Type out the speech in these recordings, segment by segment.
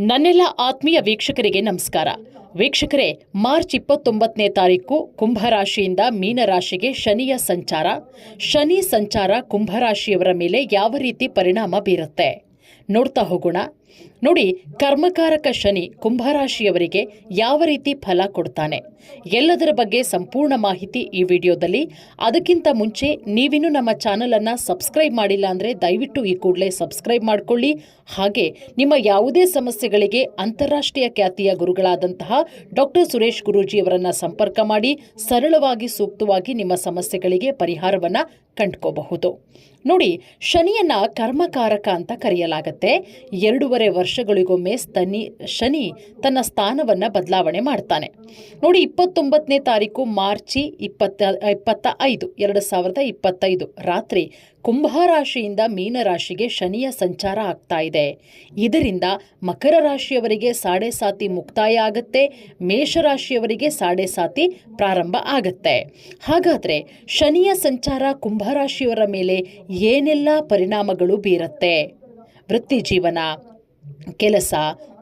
ನನ್ನೆಲ್ಲ ಆತ್ಮೀಯ ವೀಕ್ಷಕರಿಗೆ ನಮಸ್ಕಾರ. ವೀಕ್ಷಕರೇ, ಮಾರ್ಚ್ ಇಪ್ಪತ್ತೊಂಬತ್ತನೇ ತಾರೀಕು ಕುಂಭರಾಶಿಯಿಂದ ಮೀನರಾಶಿಗೆ ಶನಿಯ ಸಂಚಾರ. ಶನಿ ಸಂಚಾರ ಕುಂಭರಾಶಿಯವರ ಮೇಲೆ ಯಾವ ರೀತಿ ಪರಿಣಾಮ ಬೀರುತ್ತೆ? ನೋಡ್ತಾ ಹೋಗೋಣ. ನೋಡಿ, ಕರ್ಮಕಾರಕ ಶನಿ ಕುಂಭರಾಶಿಯವರಿಗೆ ಯಾವ ರೀತಿ ಫಲ ಕೊಡ್ತಾನೆ? ಎಲ್ಲದರ ಬಗ್ಗೆ ಸಂಪೂರ್ಣ ಮಾಹಿತಿ ಈ ವಿಡಿಯೋದಲ್ಲಿ. ಅದಕ್ಕಿಂತ ಮುಂಚೆ ನೀವಿನ್ನೂ ನಮ್ಮ ಚಾನಲನ್ನು ಸಬ್ಸ್ಕ್ರೈಬ್ ಮಾಡಿಲ್ಲ ಅಂದರೆ ದಯವಿಟ್ಟು ಈ ಕೂಡಲೇ ಸಬ್ಸ್ಕ್ರೈಬ್ ಮಾಡಿಕೊಳ್ಳಿ. ಹಾಗೆ ನಿಮ್ಮ ಯಾವುದೇ ಸಮಸ್ಯೆಗಳಿಗೆ ಅಂತಾರಾಷ್ಟ್ರೀಯ ಖ್ಯಾತಿಯ ಗುರುಗಳಾದಂತಹ ಡಾಕ್ಟರ್ ಸುರೇಶ್ ಗುರೂಜಿಯವರನ್ನು ಸಂಪರ್ಕ ಮಾಡಿ, ಸರಳವಾಗಿ ಸೂಕ್ತವಾಗಿ ನಿಮ್ಮ ಸಮಸ್ಯೆಗಳಿಗೆ ಪರಿಹಾರವನ್ನು ಕಂಡುಕೋಬಹುದು. ನೋಡಿ, ಶನಿಯನ್ನ ಕರ್ಮಕಾರಕ ಅಂತ ಕರೆಯಲಾಗತ್ತೆ. ಎರಡೂವರೆ ವರ್ಷಗಳಿಗೊಮ್ಮೆ ಸ್ತನಿ, ಶನಿ ತನ್ನ ಸ್ಥಾನವನ್ನು ಬದಲಾವಣೆ ಮಾಡ್ತಾನೆ. ನೋಡಿ, ಇಪ್ಪತ್ತೊಂಬತ್ತನೇ ತಾರೀಕು ಮಾರ್ಚಿ ಇಪ್ಪತ್ತ ಇಪ್ಪತ್ತ ಐದು, ಎರಡು ಸಾವಿರದ ಇಪ್ಪತ್ತೈದು ರಾತ್ರಿ ಕುಂಭರಾಶಿಯಿಂದ ಮೀನರಾಶಿಗೆ ಶನಿಯ ಸಂಚಾರ ಆಗ್ತಾ ಇದೆ. ಇದರಿಂದ ಮಕರ ರಾಶಿಯವರಿಗೆ ಸಾಡೆ ಸಾತಿ ಮುಕ್ತಾಯ ಆಗುತ್ತೆ ಮೇಷರಾಶಿಯವರಿಗೆ ಸಾಡೆ ಸಾತಿ ಪ್ರಾರಂಭ ಆಗುತ್ತೆ. ಹಾಗಾದರೆ ಶನಿಯ ಸಂಚಾರ ಕುಂಭರಾಶಿಯವರ ಮೇಲೆ ಏನೆಲ್ಲ ಪರಿಣಾಮಗಳು ಬೀರುತ್ತೆ? ವೃತ್ತಿ ಜೀವನ. ಕೆಲಸ,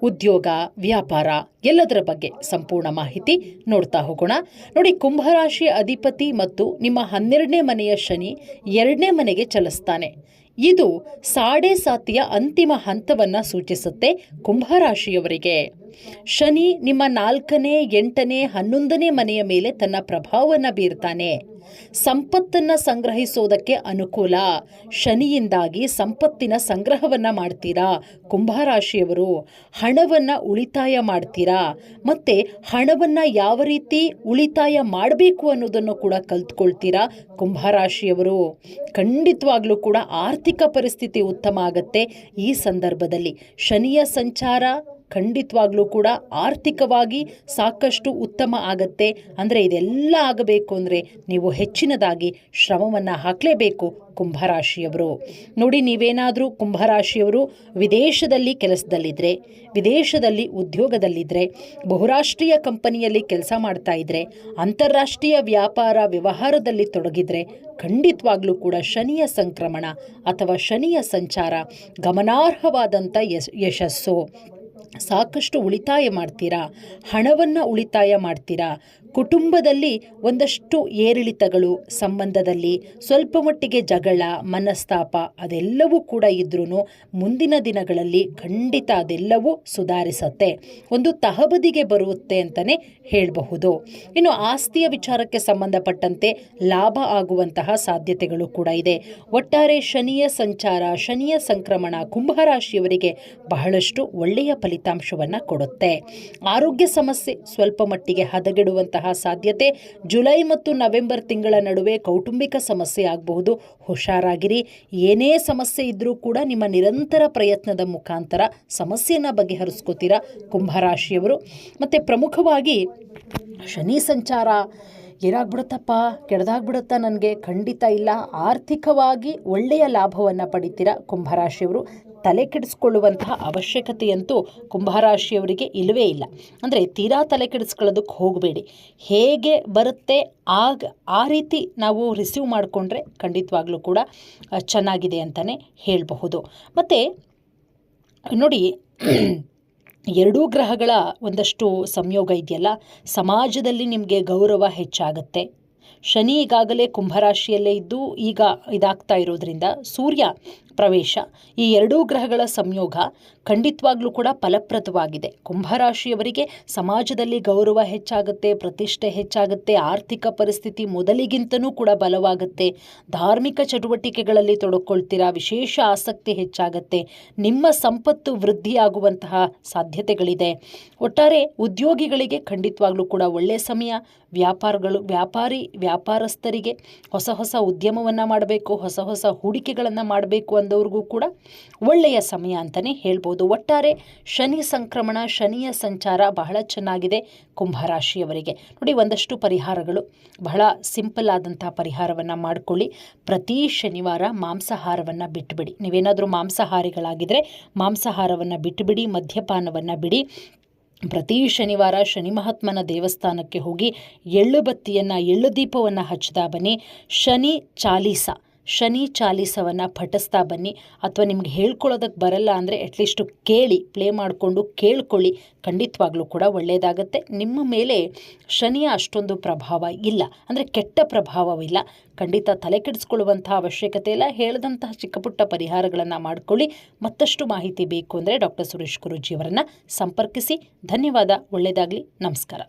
ಉದ್ಯೋಗ, ವ್ಯಾಪಾರ ಎಲ್ಲದರ ಬಗ್ಗೆ ಸಂಪೂರ್ಣ ಮಾಹಿತಿ ನೋಡ್ತಾ ಹೋಗೋಣ. ನೋಡಿ, ಕುಂಭರಾಶಿ ಅಧಿಪತಿ ಮತ್ತು ನಿಮ್ಮ ಹನ್ನೆರಡನೇ ಮನೆಯ ಶನಿ ಎರಡನೇ ಮನೆಗೆ ಚಲಿಸ್ತಾನೆ. ಇದು ಸಾಡೆ ಸಾತಿಯ ಅಂತಿಮ ಹಂತವನ್ನು ಸೂಚಿಸುತ್ತೆ ಕುಂಭರಾಶಿಯವರಿಗೆ. ಶನಿ ನಿಮ್ಮ ನಾಲ್ಕನೇ, ಎಂಟನೇ, ಹನ್ನೊಂದನೇ ಮನೆಯ ಮೇಲೆ ತನ್ನ ಪ್ರಭಾವವನ್ನು ಬೀರ್ತಾನೆ. ಸಂಪತ್ತನ್ನು ಸಂಗ್ರಹಿಸೋದಕ್ಕೆ ಅನುಕೂಲ. ಶನಿಯಿಂದಾಗಿ ಸಂಪತ್ತಿನ ಸಂಗ್ರಹವನ್ನು ಮಾಡ್ತೀರಾ? ಕುಂಭರಾಶಿಯವರು, ಹಣವನ್ನು ಉಳಿತಾಯ ಮಾಡ್ತೀರಾ? ಮತ್ತು ಹಣವನ್ನು ಯಾವ ರೀತಿ ಉಳಿತಾಯ ಮಾಡಬೇಕು ಅನ್ನೋದನ್ನು ಕೂಡ ಕಲ್ತ್ಕೊಳ್ತೀರಾ ಕುಂಭರಾಶಿಯವರು? ಖಂಡಿತವಾಗ್ಲೂ ಕೂಡ ಆರ್ಥಿಕ ಪರಿಸ್ಥಿತಿ ಉತ್ತಮ ಆಗತ್ತೆ ಈ ಸಂದರ್ಭದಲ್ಲಿ. ಶನಿಯ ಸಂಚಾರ ಖಂಡಿತವಾಗ್ಲೂ ಕೂಡ ಆರ್ಥಿಕವಾಗಿ ಸಾಕಷ್ಟು ಉತ್ತಮ ಆಗತ್ತೆ. ಅಂದರೆ ಇದೆಲ್ಲ ಆಗಬೇಕು ಅಂದರೆ ನೀವು ಹೆಚ್ಚಿನದಾಗಿ ಶ್ರಮವನ್ನು ಹಾಕಲೇಬೇಕು ಕುಂಭರಾಶಿಯವರು. ನೋಡಿ, ನೀವೇನಾದರೂ ಕುಂಭರಾಶಿಯವರು ವಿದೇಶದಲ್ಲಿ ಕೆಲಸದಲ್ಲಿದ್ದರೆ ವಿದೇಶದಲ್ಲಿ ಉದ್ಯೋಗದಲ್ಲಿದ್ದರೆ ಬಹುರಾಷ್ಟ್ರೀಯ ಕಂಪನಿಯಲ್ಲಿ ಕೆಲಸ ಮಾಡ್ತಾ ಇದ್ದರೆ ಅಂತಾರಾಷ್ಟ್ರೀಯ ವ್ಯಾಪಾರ ವ್ಯವಹಾರದಲ್ಲಿ ತೊಡಗಿದರೆ ಖಂಡಿತವಾಗ್ಲೂ ಕೂಡ ಶನಿಯ ಸಂಕ್ರಮಣ ಅಥವಾ ಶನಿಯ ಸಂಚಾರ ಗಮನಾರ್ಹವಾದಂಥ ಯಶ್, ಯಶಸ್ಸು. ಸಾಕಷ್ಟು ಉಳಿತಾಯ ಮಾಡ್ತೀರಾ? ಹಣವನ್ನು ಉಳಿತಾಯ ಮಾಡ್ತೀರಾ? ಕುಟುಂಬದಲ್ಲಿ ಒಂದಷ್ಟು ಏರಿಳಿತಗಳು ಸಂಬಂಧದಲ್ಲಿ ಸ್ವಲ್ಪ ಮಟ್ಟಿಗೆ ಜಗಳ, ಮನಸ್ತಾಪ, ಅದೆಲ್ಲವೂ ಕೂಡ ಇದ್ರೂ ಮುಂದಿನ ದಿನಗಳಲ್ಲಿ ಖಂಡಿತ ಅದೆಲ್ಲವೂ ಸುಧಾರಿಸತ್ತೆ. ಒಂದು ತಹಬದಿಗೆ ಬರುತ್ತೆ ಅಂತಲೇ ಹೇಳಬಹುದು. ಇನ್ನು ಆಸ್ತಿಯ ವಿಚಾರಕ್ಕೆ ಸಂಬಂಧಪಟ್ಟಂತೆ ಲಾಭ ಆಗುವಂತಹ ಸಾಧ್ಯತೆಗಳು ಕೂಡ ಇದೆ. ಒಟ್ಟಾರೆ ಶನಿಯ ಸಂಚಾರ, ಶನಿಯ ಸಂಕ್ರಮಣ ಕುಂಭರಾಶಿಯವರಿಗೆ ಬಹಳಷ್ಟು ಒಳ್ಳೆಯ ಫಲಿತಾಂಶವನ್ನು ಕೊಡುತ್ತೆ. ಆರೋಗ್ಯ ಸಮಸ್ಯೆ ಸ್ವಲ್ಪ ಮಟ್ಟಿಗೆ ಹದಗೆಡುವಂತಹ ಸಾಧ್ಯತೆ ಜುಲೈ ಮತ್ತು ನವೆಂಬರ್ ತಿಂಗಳ ನಡುವೆ ಕೌಟುಂಬಿಕ ಸಮಸ್ಯೆ ಆಗಬಹುದು. ಹುಷಾರಾಗಿರಿ. ಏನೇ ಸಮಸ್ಯೆ ಇದ್ದರೂ ಕೂಡ ನಿಮ್ಮ ನಿರಂತರ ಪ್ರಯತ್ನದ ಮುಖಾಂತರ ಸಮಸ್ಯೆಯನ್ನು ಬಗೆಹರಿಸ್ಕೋತೀರಾ ಕುಂಭರಾಶಿಯವರು. ಮತ್ತು ಪ್ರಮುಖವಾಗಿ ಶನಿ ಸಂಚಾರ ಏನಾಗ್ಬಿಡುತ್ತಪ್ಪ? ಕೆಡದಾಗ್ಬಿಡುತ್ತಾ ನನಗೆ? ಖಂಡಿತ ಇಲ್ಲ. ಆರ್ಥಿಕವಾಗಿ ಒಳ್ಳೆಯ ಲಾಭವನ್ನು ಪಡಿತೀರ ಕುಂಭರಾಶಿಯವರು? ತಲೆ ಕೆಡಿಸ್ಕೊಳ್ಳುವಂತಹ ಅವಶ್ಯಕತೆಯಂತೂ ಕುಂಭರಾಶಿಯವರಿಗೆ ಇಲ್ಲವೇ ಇಲ್ಲ. ಅಂದರೆ ತೀರಾ ತಲೆ ಕೆಡಿಸ್ಕೊಳ್ಳೋದಕ್ಕೆ ಹೋಗಬೇಡಿ. ಹೇಗೆ ಬರುತ್ತೆ, ಆಗ, ಆ ರೀತಿ ನಾವು ರಿಸೀವ್ ಮಾಡಿಕೊಂಡ್ರೆ ಖಂಡಿತವಾಗ್ಲೂ ಕೂಡ ಚೆನ್ನಾಗಿದೆ ಅಂತಲೇ ಹೇಳಬಹುದು. ಮತ್ತು, ನೋಡಿ, ಎರಡೂ ಗ್ರಹಗಳ ಒಂದಷ್ಟು ಸಂಯೋಗ ಇದೆಯಲ್ಲ, ಸಮಾಜದಲ್ಲಿ ನಿಮಗೆ ಗೌರವ ಹೆಚ್ಚಾಗುತ್ತೆ. ಶನಿ ಈಗಾಗಲೇ ಕುಂಭರಾಶಿಯಲ್ಲೇ ಇದ್ದು, ಈಗ ಇದಾಗ್ತಾ ಇರೋದ್ರಿಂದ ಸೂರ್ಯ ಪ್ರವೇಶ. ಈ ಎರಡೂ ಗ್ರಹಗಳ ಸಂಯೋಗ ಖಂಡಿತವಾಗ್ಲೂ ಕೂಡ ಫಲಪ್ರದವಾಗಿದೆ. ಕುಂಭರಾಶಿಯವರಿಗೆ ಸಮಾಜದಲ್ಲಿ ಗೌರವ ಹೆಚ್ಚಾಗುತ್ತೆ, ಪ್ರತಿಷ್ಠೆ ಹೆಚ್ಚಾಗುತ್ತೆ, ಆರ್ಥಿಕ ಪರಿಸ್ಥಿತಿ ಮೊದಲಿಗಿಂತನೂ ಕೂಡ ಬಲವಾಗುತ್ತೆ. ಧಾರ್ಮಿಕ ಚಟುವಟಿಕೆಗಳಲ್ಲಿ ತೊಡಕೊಳ್ತೀರಾ, ವಿಶೇಷ ಆಸಕ್ತಿ ಹೆಚ್ಚಾಗುತ್ತೆ, ನಿಮ್ಮ ಸಂಪತ್ತು ವೃದ್ಧಿಯಾಗುವಂತಹ ಸಾಧ್ಯತೆಗಳಿದೆ. ಒಟ್ಟಾರೆ ಉದ್ಯೋಗಿಗಳಿಗೆ ಖಂಡಿತವಾಗ್ಲೂ ಕೂಡ ಒಳ್ಳೆಯ ಸಮಯ, ವ್ಯಾಪಾರಗಳು, ವ್ಯಾಪಾರಿ ವ್ಯಾಪಾರಸ್ಥರಿಗೆ ಹೊಸ ಹೊಸ ಉದ್ಯಮವನ್ನು ಮಾಡಬೇಕು, ಹೊಸ ಹೊಸ ಹೂಡಿಕೆಗಳನ್ನು ಮಾಡಬೇಕು ಅಂದವ್ರಿಗೂ ಕೂಡ ಒಳ್ಳೆಯ ಸಮಯ ಅಂತಲೇ ಹೇಳ್ಬೋದು. ಒಟ್ಟಾರೆ ಶನಿ ಸಂಕ್ರಮಣ, ಶನಿಯ ಸಂಚಾರ ಬಹಳ ಚೆನ್ನಾಗಿದೆ ಕುಂಭರಾಶಿಯವರಿಗೆ. ನೋಡಿ, ಒಂದಷ್ಟು ಪರಿಹಾರಗಳು. ಬಹಳ ಸಿಂಪಲ್ ಆದಂತಹ ಪರಿಹಾರವನ್ನು ಮಾಡಿಕೊಳ್ಳಿ. ಪ್ರತಿ ಶನಿವಾರ ಮಾಂಸಾಹಾರವನ್ನು ಬಿಟ್ಟುಬಿಡಿ ನೀವೇನಾದರೂ ಮಾಂಸಾಹಾರಿಗಳಾಗಿದ್ದರೆ ಮಾಂಸಾಹಾರವನ್ನು ಬಿಟ್ಟುಬಿಡಿ ಮದ್ಯಪಾನವನ್ನು ಬಿಡಿ. ಪ್ರತಿ ಶನಿವಾರ ಶನಿ ಮಹಾತ್ಮನ ದೇವಸ್ಥಾನಕ್ಕೆ ಹೋಗಿ ಎಳ್ಳು ಬತ್ತಿಯನ್ನು, ಎಳ್ಳು ದೀಪವನ್ನು ಹಚ್ಚಿದ ಬನ್ನಿ. ಶನಿ ಚಾಲೀಸ. ಶನಿ ಚಾಲೀಸವನ್ನು ಪಠಿಸ್ತಾ ಬನ್ನಿ. ಅಥವಾ ನಿಮ್ಗೆ ಹೇಳ್ಕೊಳ್ಳೋದಕ್ಕೆ ಬರಲ್ಲ ಅಂದರೆ ಅಟ್ಲೀಸ್ಟು ಕೇಳಿ ಪ್ಲೇ ಮಾಡಿಕೊಂಡು ಕೇಳ್ಕೊಳ್ಳಿ. ಖಂಡಿತವಾಗ್ಲೂ ಕೂಡ ಒಳ್ಳೆಯದಾಗುತ್ತೆ ನಿಮ್ಮ ಮೇಲೆ ಶನಿಯ ಅಷ್ಟೊಂದು ಪ್ರಭಾವ ಇಲ್ಲ. ಅಂದರೆ ಕೆಟ್ಟ ಪ್ರಭಾವವಿಲ್ಲ ಖಂಡಿತ ತಲೆ ಕೆಡಿಸ್ಕೊಳ್ಳುವಂಥ ಅವಶ್ಯಕತೆ ಇಲ್ಲ. ಹೇಳಿದಂತಹ ಚಿಕ್ಕ ಪುಟ್ಟ ಪರಿಹಾರಗಳನ್ನು ಮಾಡಿಕೊಳ್ಳಿ. ಮತ್ತಷ್ಟು ಮಾಹಿತಿ ಬೇಕು ಅಂದರೆ ಡಾಕ್ಟರ್ ಸುರೇಶ್ ಗುರುಜಿಯವರನ್ನು ಸಂಪರ್ಕಿಸಿ. ಧನ್ಯವಾದ. ಒಳ್ಳೆಯದಾಗಲಿ ನಮಸ್ಕಾರ.